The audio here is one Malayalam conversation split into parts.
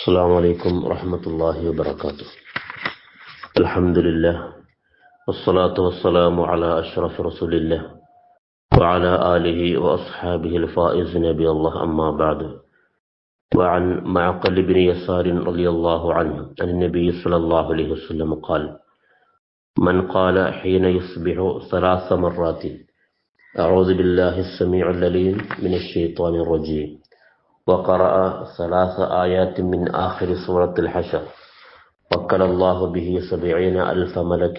السلام عليكم ورحمة الله وبركاته. الحمد لله والصلاة والسلام على أشرف رسول الله وعلى آله وأصحابه الفائز نبي الله أما بعد. وعن معقل بن يسار رضي الله عنه عن النبي صلى الله عليه وسلم قال من قال حين يصبح ثلاث مرات أعوذ بالله السميع العليم من الشيطان الرجيم. وقرأ ثلاث آيات من آخر سورة الحشر وكل الله به سبعين ألف ملك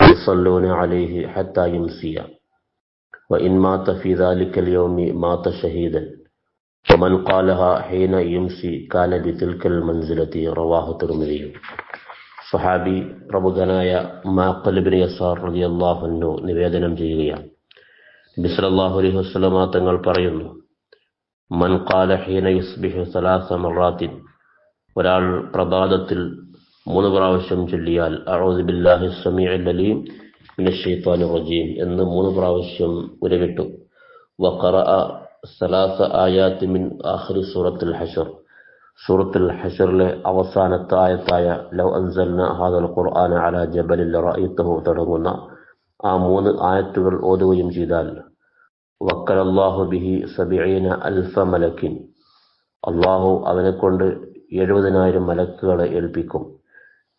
يصلون عليه حتى يمسي وإن مات في ذلك اليوم مات شهيدا ومن قالها حين يمسي كان بتلك المنزلة رواه الترمذي സഹാബി പ്രമുഖനായ മാക്കലിബിൻ യസാർ റളിയല്ലാഹു അൻഹു നിവേദനം ചെയ്യുകയാണ് നബി സല്ലല്ലാഹു അലൈഹി വസല്ലമ തങ്ങൾ പറയുന്നു മൻ ഖാല ഹീന യുസ്ബിഹു സലാസ മറാത്തിൻ. ഒരാൾ പ്രഭാതത്തിൽ മൂന്ന് പ്രാവശ്യം ചൊല്ലിയാൽ അഊദു ബില്ലാഹി സമീഉൽ അലീം റജീം എന്ന് മൂന്ന് പ്രാവശ്യം ഉരവിട്ടു. വഖറഅ സലാസ ആയാത്ത് മിൻ ആഖിരി സൂറത്തുൽ ഹഷർ. സൂറത്തുൽ ഹഷറിലെ അവസാനത്തെ ആയത്തായ ലൗ അൻസൽന ഹാദൽ ഖുർആന അല ജബലിൽ റഅയ്തഹു തുടങ്ങുന്ന ആ മൂന്ന് ആയത്തുകൾ ഓതുകയും ചെയ്താൽ വക്കലല്ലാഹു ബിഹി സബിഅന അൽഫ മലക്കിൻ. അള്ളാഹു അവനെ കൊണ്ട് എഴുപതിനായിരം മലക്കുകളെ ഏൽപ്പിക്കും.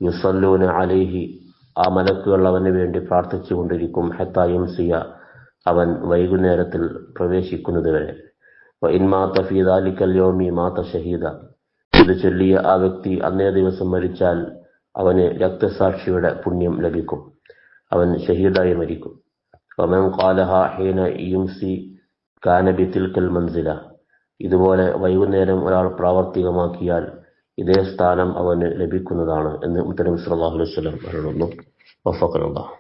യുസല്ലൂന അലൈഹി ആ മലക്കുകൾ അവന് വേണ്ടി പ്രാർത്ഥിച്ചു കൊണ്ടിരിക്കും ഹത്തായും സിയ അവൻ വൈകുന്നേരത്തിൽ പ്രവേശിക്കുന്നത് വരെ. ഇൻമാത്ത യോമി മാത്ത ഷഹീദ. ഇത് ചൊല്ലിയ ആ വ്യക്തി അന്നേ ദിവസം മരിച്ചാൽ അവന് രക്തസാക്ഷിയുടെ പുണ്യം ലഭിക്കും. അവൻ ഷഹീദായി മരിക്കും. വമൻ قالها ഹീന യുംസി കാന ബിതിൽക്കൽ മൻസില ഇതുപോലെ വൈകുന്നേരം ഒരാൾ പ്രാവർത്തികമാക്കിയാൽ ഇതേ സ്ഥാനം അവന് ലഭിക്കുന്നതാണ് എന്ന് മുത്തനബി സല്ലല്ലാഹു അലൈഹി പറയുന്നു വഫഖനല്ലാഹ്